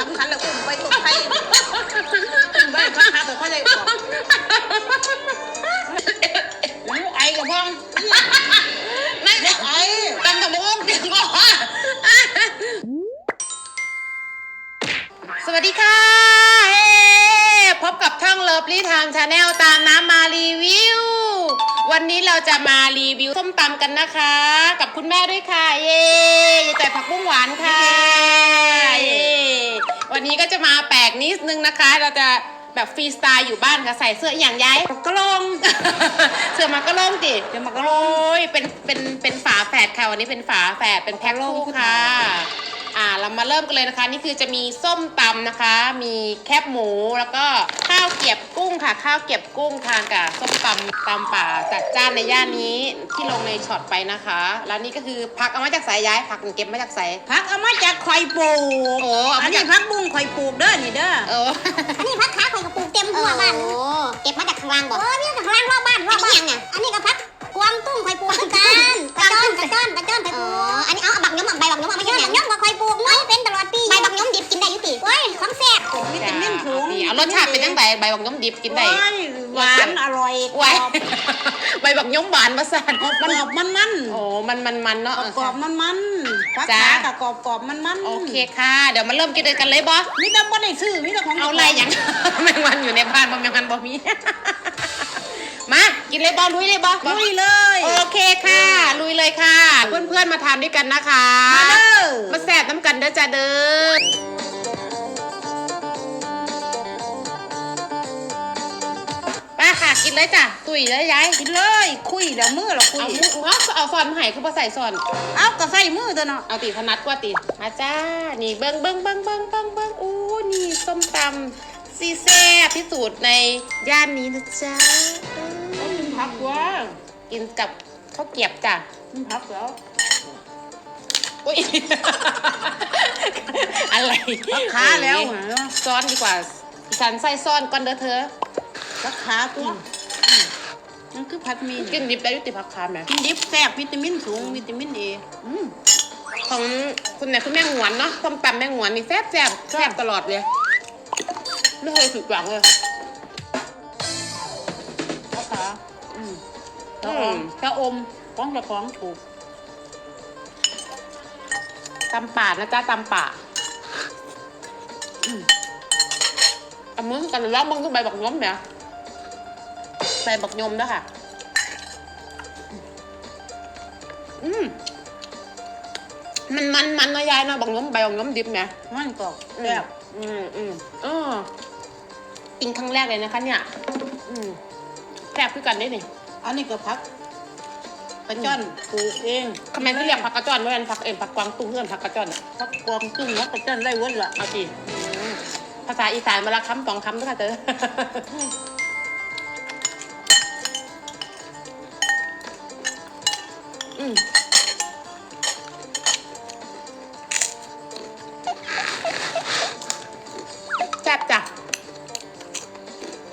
สำคัญแล้วอุ้มไปตกไทยอุ้มไปพักขาแต่เขาเลยบอกแล้วไอ้กับพ่องไม่ได้ไอ้ตำกับมุกเดี๋ยวก่อนสวัสดีค่ะเฮ้พบกับช่องเลิฟลี่ไทม์ชาแนลตามน้ำมารีวิว วันนี้เราจะมารีวิวส้มตำกันนะคะ กับคุณแม่ด้วยค่ะ เย้ยายแต่ผักบุ้งหวานค่ะ เย้ วันนี้ก็จะมาแปลกนิดนึงนะคะ เราจะแบบฟรีสไตล์อยู่บ้านค่ะใส่เสื้ออหย่างย้ายกระลงเสื้อมากระโล่งจิเสื้อมากระโล่โอ้งยเป็นเป็นเป็นฝาแฝดค่ะวันนี้เป็นฝาแฝดเป็นแพ็คคู่กระโล่งค่ะ อ่าเรามาเริ่มกันเลยนะคะ นี่คือจะมีส้มตำนะคะ มีแคบหมูแล้วก็ข้าวเกรียบกุ้งค่ะ ข้าวเกรียบกุ้งทานกับส้มตำตำป่าจัดจ้านในย่านนี้ที่ลงในช็อตไปนะคะ แล้วนี่ก็คือผักเอามาจากสายย้ายผักเก็บมาจากสาย พักเอามาจากข่อยปลูกโอ้เอาอัมานนี้จาก พักบุ้งข่อยปลูกเด้อนี่เด้อเอออันนี้พักขาข่อยกระปลูกเต็มหัวบ้านโอ้เก็บมาจากข้างล่างบอกเออนี่จากข้างล่างรอบบ้านรอบบ้านเนี่ยอันนี้ก็พักกวางตุ้งข่อยปลูกเหมือนกันกระจ้อนกระจ้อนกระจ้อนข่อยปอ๋ลูอกอันนี้เอาบักยมอะใบ รสชาติเป็นยังไงใบบักยมดิบกินได้โอ้ยหวานอร่อยไว้กรอบใบบักยมหวานมาสั่นกรอบมันมันโอ้มันมันมันเนาะกรอบมันมันพักจ้าขากับกรอบกรอบมันมันโอเคค่ะ เดี๋ยวมาเริ่มกินกันเลยบอสมีแต่บ่ได้ซื้อมีแต่ของเอาอะไรอย่างแมงวันอยู่ในบ้านบ่แมงวันบ่มีมากินเลยบอสลุยเลยบอสลุยเลย โอเคค่ะ ลุยเลยค่ะ เพื่อนๆมาทานด้วยกันนะคะ มาเด้อมาแสบน้ำกันเด้อจ้าเด้อ กินเลยจ้ะตุ๋ยเลยยายกินเลย คุยเดี๋ยวมือเราคุเอายมือเอาเอาซอนมาให้คือพอใส่ซอน เอาก็ใส่มือเด้อเนาะ เอาตีถนัดกว่าตีมาจ้า นี่เบิ้งเบิ้งเบิ้งเบิ้งเบิ้งเบิ้งอู้นี่ส้มตำซีแซ่บที่สุดในย่านนี้นะจ๊ะเอ้ยกินผักว่ากินกับข้าวเกรียบจ้ะกินผักแล้วอุ้ยอะไรผักขาแล้วเอ้ยเหรอซ้อนดีกว่าฉันใส่ซ้อนก่อนเด้อเธอผักขาตัว มันคือผัดหมีกินดิบได้ยุติผักคามไหมกินดิบแซ่บวิตามินสูงวิตามินเออืมของคุณเนี่ยคุณแม่หวนเนาะส้มตำแม่หวนนี่แซ่บแซ่บแซ่บตลอดเลยไม่เคยผิดหวังเลยผักขาอืมตะอมตะอมของตะของถูกตำป่านะจ๊ะตำป่าอืมเอามือกันแล้วมึงก็ใบบักยมเนี่ย ใบบักยมด้วยค่ะ อืมมันมันมันนะยายเนาะบักยมใบบักยมดิบเนี่ยมันก็อืมแซ่บอืมอืมเออกินครั้งแรกเลยนะคะ เนี่ย อืมแซ่บคือกันได้นี่อันนี้ก็ผักกระจ้อนปลูกเองทำไมที่เรียกผักกระจอนไม่เป็นผักเอ็มผักกวางตุ้งเพื่อนผักกระจอนอะผักกวางตุ้งแล้วกระจ้อนได้เวัดละเอาสิอืมภาษาอีสานมาละคำสองคำด้วยค่ะเจออื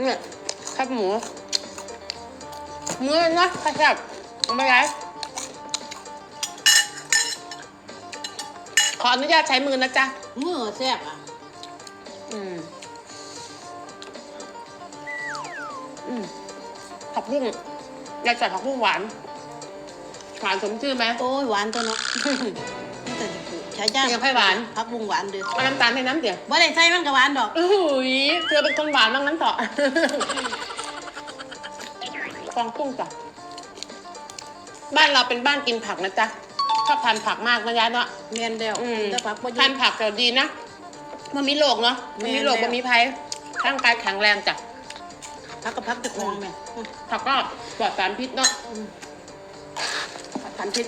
เนี่ยแคบหมูมือนะแซ่บเอาไม่ไรขออนุญาตใช้มือนะจ๊ะมือแซ่บอะ อืม อืมผักบุ้งยายใส่ผักบุ้งหวาน หวานสมชื่อไหมโอ้ยหวานตัวเนาะ มันแต่จะปลูกใช้ย่างยังให้หวานผักบุ้งหวานเด้อเอาน้ำตาลให้น้ำเดี๋ยวบ่ได้ใส่มันก็หวานดอกอุ้ยเธอเป็นคนหวานบ้างนั้นเถอะฟองกุ้งจ้ะบ้านเราเป็นบ้านกินผักนะจ๊ะชอบทานผักมากนะยายเนาะเมียนเดียวอืมแต่ผักบ่ทานผักแต่ดีนะมันมีโรคเนาะมันมีโรคแม่นแล้ว มันมีภัยร่างกายแข็งแรงจ้ะผักกับผักจะคองแม่ผักก็ปลอดสารพิษเนาะปลอดสารพิษ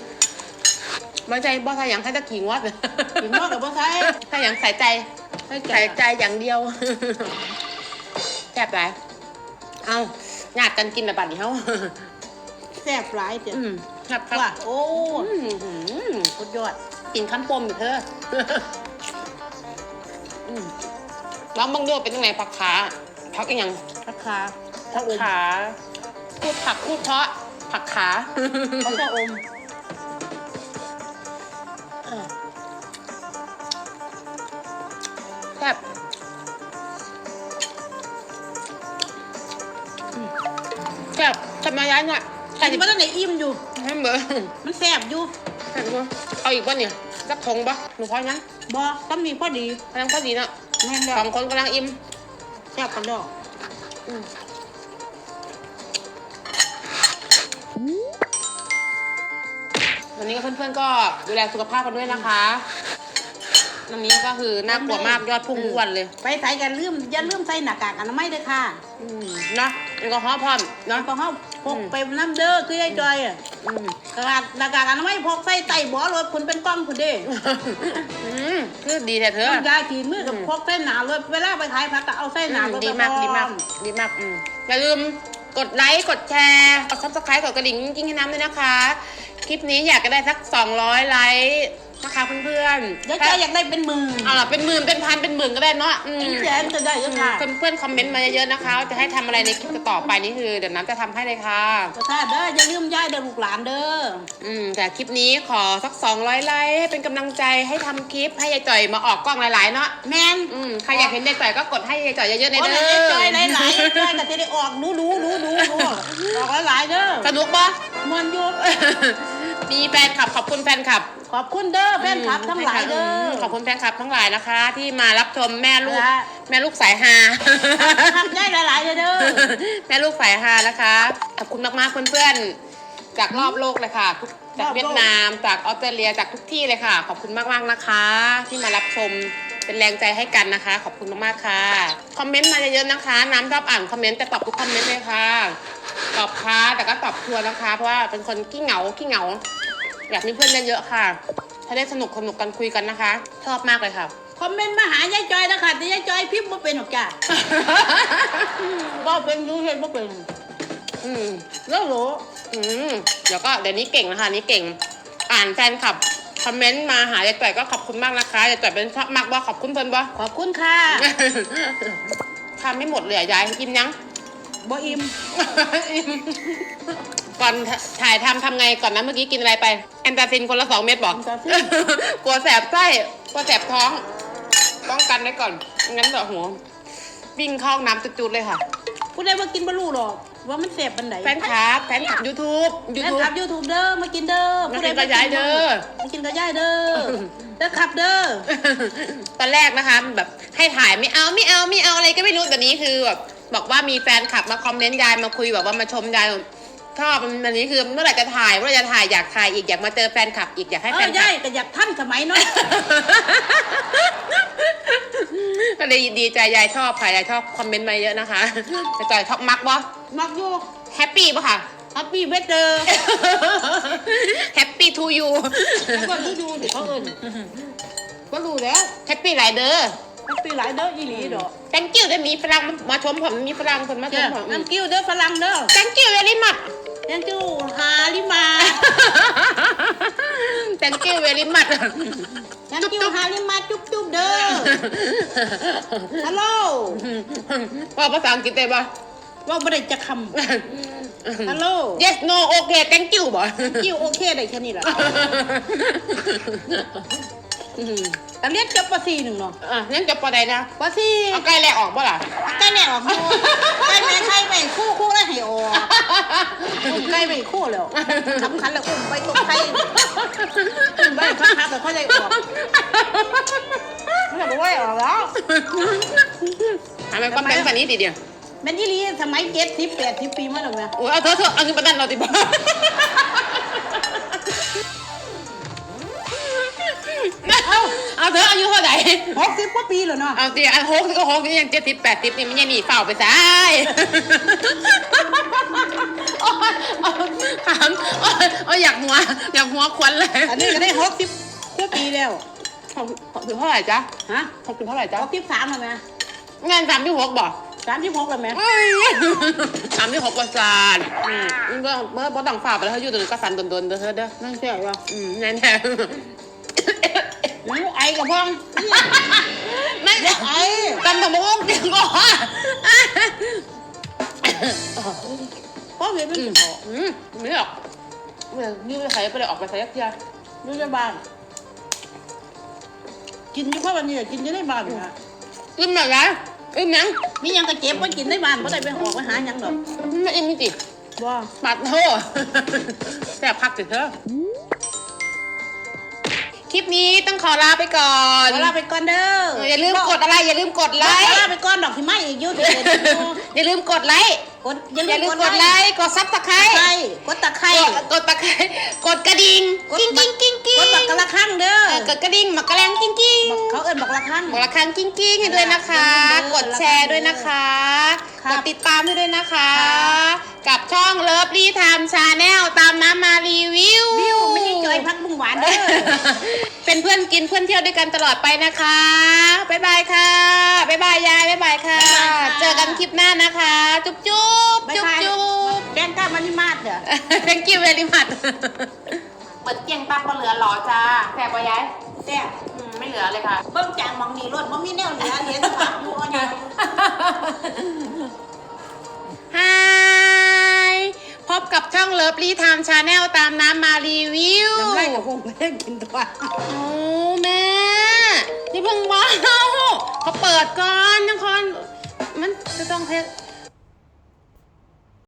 ไม่ใจบ่ใส่อย่างใส่ตะขิงวัดกินนอกกับบ่ใส่ถ้าอย่างใส่ใจใส่ใจใส่ใจอย่างเดียวแซ่บไรเอาญาติกันกินแต่บัดนี้เขาแซ่บหลายเด้ออืมครับครับว่าโอ้อืมหืมสุดยอดกินข้ามปมอยู่เธออืมลองบังดูเป็นยังไงผักขาผักอีกอย่างผักขาผักขาพูดผักพูดเพราะผักขาผักชะอม หน่อยใครกิจะนมาตั้งแต่อิ่มอยู่ให้เบอร์มันแซ่บอยู่ใครจะเอาอีกป่ะเนี่ยสักทงป่ะหนูพอยังบอต้องมีพอดีกำลังพอดีเนาะแม่นสแล้อวงคนกำลังอิ่มแซ่บกันดอกวันนี้ก็เพื่อนๆก็ดูแลสุขภาพกันด้วยนะคะวันนี้ก็คือน่ากลัวมากยอดพุ่งทุกวันเลย ไปใส่กันลืมอย่าลืมใส่หน้ากากอนามัยด้วยค่ะอืมเนาะแอลกอฮอล์พร้อมน้อเนาะงก็เฮา พกอืมไปน้ำเด้อคือยายจอยอะอืมกระดาษหน้ากากอนามัยพกใส่ไต่บ่อรถคุณเป็นกล้องคุณเด้อืมคือดีแท้เธอน้ำยาขีดมือกับพกใส่หนารถเวลาไปขายผักก็เอาใส่หนารถดีมากไปดีมากพร้อดีมากอืมอย่าลืมกดไลค์กดแชร์กดซับสไครต์กดกระดิ่งกิ้งให้น้ำด้วยนะคะ คลิปนี้อยากจะได้สัก 200 ไลค์ นะคะเพื่อนๆยายจอยอยากได้เป็นหมื่นเอาล่ะเป็นหมื่นเป็นพันเป็นหมื่นก็ได้เนาะอืมเป็นแสนจะได้ยังค่ะ เพื่อนๆคอมเมนต์มาเยอะๆนะคะว่าจะให้ทำอะไรในคลิปต่อไปนี่คือ เดี๋ยวน้ำจะทำให้เลยค่ะประทาเด้ออย่าลืมยายเด้อลูกหลานเด้ออืมแต่คลิปนี้ขอสัก 200 ไลค์ให้เป็นกำลังใจให้ทำคลิปให้ยายจ่อยมาออกกล้องหลายๆเนาะแมนอืมใครอยากเห็นยายจ่อยก็กดให้ยายจ่อยเยอะๆในโอ้เด้ยอจอยหลายหลายๆจอยก็จะได้ออกดูดูดูดูดูออกหลายๆเด้อสนุกปะ มวนอยู่ มีแฟนคลับขอบคุณแฟนคลับขอบคุณเด้อแฟนคลับทั้งหลายเด้อ ขอบคุณแฟนคลับทั้งหลายนะคะ ที่มารับชมแม่ลูก ค่ะ แม่ลูกสายฮา ทำได้หลายๆเด้อ แม่ลูกสายฮานะคะ ขอบคุณมากๆเพื่อนๆ จากรอบโลกเลยค่ะทุกจากเวียดนาม จากออสเตรเลีย จากทุกที่เลยค่ะ ขอบคุณมากๆนะคะ ที่มารับชม เป็นแรงใจให้กันนะคะ ขอบคุณมากๆค่ะ คอมเมนต์มาเยอะๆนะคะ น้ำชอบอ่านคอมเมนต์แต่ตอบทุกคอมเมนต์เลยค่ะ ตอบค้าแต่ก็ตอบทัวร์นะคะ เพราะว่าเป็นคนขี้เหงาขี้เหงา อยากมีเพื่อนเยอะๆค่ะถ้าได้สนุกสนุกกันคุยกันนะคะ ชอบมากเลยค่ะ คอมเมนต์มาหายายจอยนะคะแต่ยายจอยพิมพ์บ่เป็นหรอกจ้ะบ่เป็นอยูเห็นบ่เป็นอืมแล้วโหลอืมเดี๋ยวก็เดี๋ยวนี้เก่งนะคะนี่เก่ง อ่านแฟนคลับคอมเมนต์มาหายายจ่อยก็ขอบคุณมากนะคะยายจ่อยเป็นชอบมากว่าขอบคุณเพิ่นบ่ขอบคุณค่ะทำไม่หมดเลยอะยายกินยัง บ่อิ่ม ก่อนถ่ายทำทำไงก่อนนะเมื่อกี้กินอะไรไป แอนตาซินคนละสองเม็ดบอกแอนตาซิน กลัวแสบไส้กลัวแสบท้อง ป้องกันไว้ก่อน งั้นเดี๋ยวหัววิ่งเข้าห้องน้ำจุดๆเลยค่ะ ผู้ใดว่ากินบ่รู้หรอก ว่ามันแสบปันไหนแฟนคลับแฟนคลับยูทูบยูแฟนทูบคลับยูทูบเด้อมากินเด้อมากินผู้ใดกับยายเด้อ มากินกับยายเด้อเด้อครับเด้อตอนแรกนะคะ แบบให้ถ่ายไม่เอาไม่เอาไม่เอาอะไรก็ไม่รู้แต่นี้คือแบบ บอกว่ามีแฟนคลับมาคอมเมนต์ยายมาคุยแบบว่ามาชมยายชอบมันนี้คือเมื่อไหร่จะถ่ายเมื่อไหร่จะถ่ายอยากถ่ายอีกอยากมาเจอแฟนคลับอีกอยากให้เอแฟอนคลัยาบยก็อยากท่านสมัยเนาะ ก็เลยดีใจยายชอบค่ะยายชอบคอมเมนต์มาเยอะนะคะแต่จอยชอบมักบ่มักอยู่แฮปปี้ป่ะค่ะแฮปปี้เบเตอร์แฮปปี้ทูยูก็ดูดูดิเขาเอิ้นก็รู้แล้วแฮปปี้หลายเด้อแฮปปี้หลายเด้ออีหลีดอก thank you ได้มีฝรั่งมาชมผมมีฝรั่งคนมาชมผม น้ำกิ้วเด้อฝรั่งเด้อ thank you very much thank you ฮาลิมา thank you very much thank you ฮาลิมาจุ๊บจุ๊บเด้อ ฮัลโหลว่าภาษาอังกฤษได้ปะว่าบ่ได้จะคำฮัลโหล yes no okay thank you บ่กิ้วโอเคได้แค่นี้แหละ แต่เรียนจบป .4 หนึ่งเนาะอะนั่นจะปอใดนะป .4 เอาใกล้แลออกบ่ล่ะใกล้แม่ออกโมใกล้แม่ใครไปคู่คู่แล้วให้ออกอุ้มใกล้ไปคู่แล้วสำคัญแล้วอุ้มไปตกไทยอุ้มไปพักพักแต่ค่อยได้ออกไม่บอกว่าออกแล้ว ทำไมคอมเมนต์ฝันนี้ติเดียวแม่นยี่ลีสมัยเจ็ดสิบแปดสิบปีมาแล้วแม่โอ้ยเอาเถอะเถอะเอาเงินประกันเราติบ่เอา เอาเถอะอายุเท่าไหร่หกสิบกว่าปีแล้วเนาะเอาสิอันหกสิก็หกนี่ยังเจ็ดสิบแปดสิบนี่มันยังหนีเฝ้าไปซ้ายโอ๊ยโอ๊ยถามโอ๊ยโอ๊ยอยากหัวอยากหัวควันเลยอันนี้ก็ได้หกสิบกว่าปีแล้วหกหกสิบเท่าไหร่จ๊ะฮะหกสิบเท่าไหร่จ๊ะหกสิบสามแล้วแม่งานสามที่หกบ่สามสิบหกแล้วแม่สามที่หกประสาทอืมเมื่อเมื่อบ่ต้องฝ่าไปแล้วเขาอยู่ตรงนี้ก็สั่นโดนๆเด้อเธอเด้อนั่นเสียว่าอืมแน่แน่ หนูไอกับพ่องไม่ไอตำตำมะม่วงเสียงก่อนพ่อเห็นมันอืมจะออกอืมไม่หรอกเมื่อนี่ไปใส่ไปเลยออกไปใส่ยักษ์ยาดูจะบ้าน กินอยู่เพราะวันนี้กินอยู่ในบ้านนะอึ้มแบบไรอึ้มยังมีหยังก็เก็บไว้กินในบ้านเพราะได้ไปหอกไปหาหยังดอกไม่อิ่มจริงบว่าปัดโทษแซ่บพักจิเถอะ คลิปนี้ต้องขอลาไปก่อนขอลาไปก่อนเด้อเอออย่าลืมกดอะไร อย่าลืมกดไลขค์อลาไปก่อนดอกที่ไม่อีกอยุ่เดี๋ยวเดี๋ยวอย่าลืมกดไลค์กดอย่าอย่าลืลืมมกดไลค์กดซับสไครไคต์กดตะไคร้กดตะไคร้กดกระดิ่งกดกิ้งบักิ้งกิ้งกิ้งกดบักกะละครั้งเด้อเออกดกระดิ่งหมักกระแรงกิ้งกิ้งเขาเอิ้นบักละครั้งกดละครั้งกิ้งกิ้งให้ด้วยนะคะอย่าลืมกดแชร์ด้วยนะคะครักบดติดตามให้ด้วยนะคะครับกับช่องเลิฟลี่ไทม์ชาแนลตานเด้อเป็นเพื่อนกินเพื่อนเที่ยวด้วยกันตลอดไปนะคะบ๊ายบายค่ะบ๊ายบายยายบ๊ายบายค่ะ บ๊ายบายค่ะ เจอกันคลิปหน้านะคะ จุ๊บจุ๊บบ๊ายจุ๊บบายจุ๊บแบงก้ามันนี่มาดเด้อ thank you very much เปิดเกียงตับก็เหลือหรอจ้าแสบปะยายแต่อืมไม่เหลือเลยค่ะ เบิ่งจางหมองนี่รถบ่มีแนวเหลือเหลือแต่ผักอยู่เอาอย่าง บช่องเลิฟลี่ไทม์ชาแนลตามน้ำมารีวิวน้ำไรก็คงไปเล่นกินตัวโอ้แม่นี่เพิ่งว้าวเขาเปิดก่อนยังคอนมันจะต้องเพชร